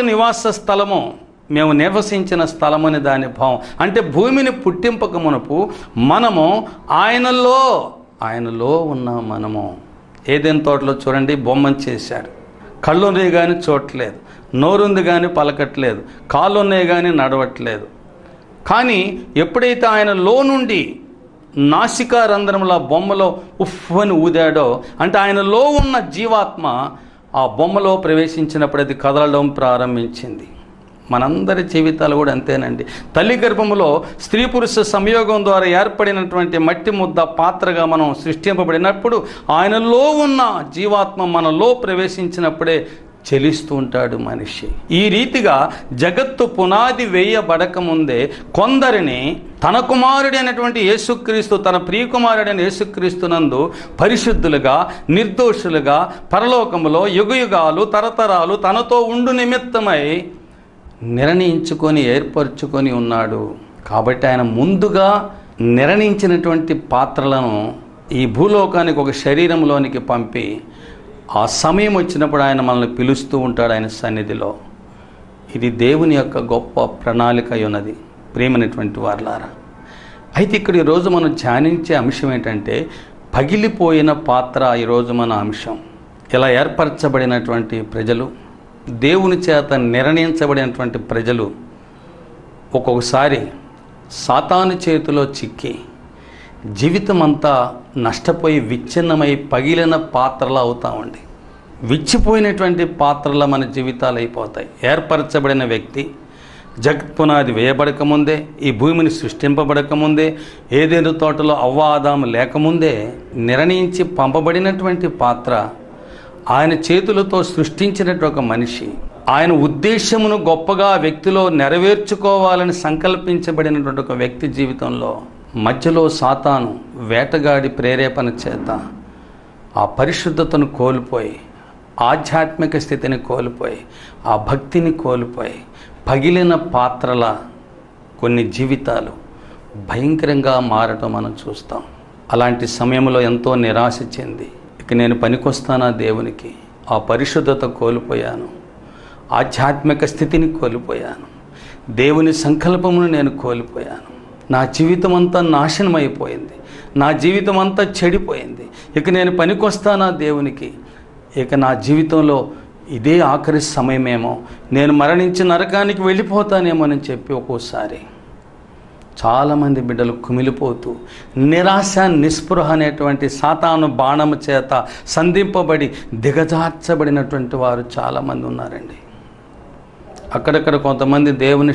నివాస స్థలము మేము నివసించిన స్థలమని దాని భావం. అంటే భూమిని పుట్టింపక మునుపు మనము ఆయనలో ఆయనలో ఉన్న మనము. ఏదైనా తోటలో చూడండి బొమ్మను చేశాడు కళ్ళు ఉన్నాయి కానీ చూడట్లేదు నోరుంది కానీ పలకట్లేదు. కాళ్ళు ఉన్నాయి కానీ నడవట్లేదు. కానీ ఎప్పుడైతే ఆయన లో నుండి నాసికా రంధ్రంలో బొమ్మలో ఉఫ్ అని ఊదాడో అంటే ఆయనలో ఉన్న జీవాత్మ ఆ బొమ్మలో ప్రవేశించినప్పుడు అది కదలడం ప్రారంభించింది. మనందరి జీవితాలు కూడా అంతేనండి. తల్లి గర్భములో స్త్రీ పురుష సంయోగం ద్వారా ఏర్పడినటువంటి మట్టి ముద్ద పాత్రగా మనం సృష్టింపబడినప్పుడు ఆయనలో ఉన్న జీవాత్మ మనలో ప్రవేశించినప్పుడే చెలిస్తూ ఉంటాడు మనిషి. ఈ రీతిగా జగత్తు పునాది వేయబడక ముందే కొందరిని తన కుమారుడైనటువంటి యేసుక్రీస్తు తన ప్రియకుమారుడైన యేసుక్రీస్తునందు పరిశుద్ధులుగా నిర్దోషులుగా పరలోకములో యుగయుగాలు తరతరాలు తనతో ఉండు నిమిత్తమై నిర్ణయించుకొని ఏర్పరచుకొని ఉన్నాడు. కాబట్టి ఆయన ముందుగా నిర్ణయించినటువంటి పాత్రలను ఈ భూలోకానికి ఒక శరీరంలోనికి పంపి ఆ సమయం వచ్చినప్పుడు ఆయన మనల్ని పిలుస్తూ ఉంటాడు ఆయన సన్నిధిలో. ఇది దేవుని యొక్క గొప్ప ప్రణాళిక ఉన్నది. ప్రేమైనటువంటి వారులారా. అయితే ఇక్కడ ఈరోజు మనం ధ్యానించే అంశం ఏంటంటే పగిలిపోయిన పాత్ర ఈరోజు మన అంశం. ఇలా ఏర్పరచబడినటువంటి ప్రజలు దేవుని చేత నిర్ణయించబడినటువంటి ప్రజలు ఒక్కొక్కసారి సాతాను చేతిలో చిక్కి జీవితం అంతా నష్టపోయి విచ్ఛిన్నమై పగిలిన పాత్రలు అవుతామండి. విచ్చిపోయినటువంటి పాత్రల మన జీవితాలు అయిపోతాయి. ఏర్పరచబడిన వ్యక్తి జగత్పునాది పునాది వేయబడకముందే ఈ భూమిని సృష్టింపబడకముందే ఏదేదో తోటలో అవ్వాదాం లేకముందే నిర్ణయించి పంపబడినటువంటి పాత్ర ఆయన చేతులతో సృష్టించినట్టు ఒక మనిషి. ఆయన ఉద్దేశమును గొప్పగా వ్యక్తిలో నెరవేర్చుకోవాలని సంకల్పించబడినటువంటి ఒక వ్యక్తి జీవితంలో మధ్యలో సాతాను వేటగాడి ప్రేరేపణ చేత ఆ పరిశుద్ధతను కోల్పోయి ఆధ్యాత్మిక స్థితిని కోల్పోయి ఆ భక్తిని కోల్పోయి పగిలిన పాత్రల కొన్ని జీవితాలు భయంకరంగా మారటం మనం చూస్తాం. అలాంటి సమయంలో ఎంతో నిరాశ చెంది ఇక నేను పనికొస్తానా దేవునికి? ఆ పరిశుద్ధత కోల్పోయాను. ఆధ్యాత్మిక స్థితిని కోల్పోయాను. దేవుని సంకల్పమును నేను కోల్పోయాను. నా జీవితం అంతా నాశనం అయిపోయింది నా జీవితం అంతా చెడిపోయింది. ఇక నేను పనికొస్తానా దేవునికి? ఇక నా జీవితంలో ఇదే ఆఖరి సమయమేమో. నేను మరణించి నరకానికి వెళ్ళిపోతానేమోనని చెప్పి ఒక్కోసారి చాలామంది బిడ్డలు కుమిలిపోతూ నిరాశ నిస్పృహ అనేటువంటి సాతాను బాణము చేత సంధింపబడి దిగజార్చబడినటువంటి వారు చాలామంది ఉన్నారండి. అక్కడక్కడ కొంతమంది దేవుని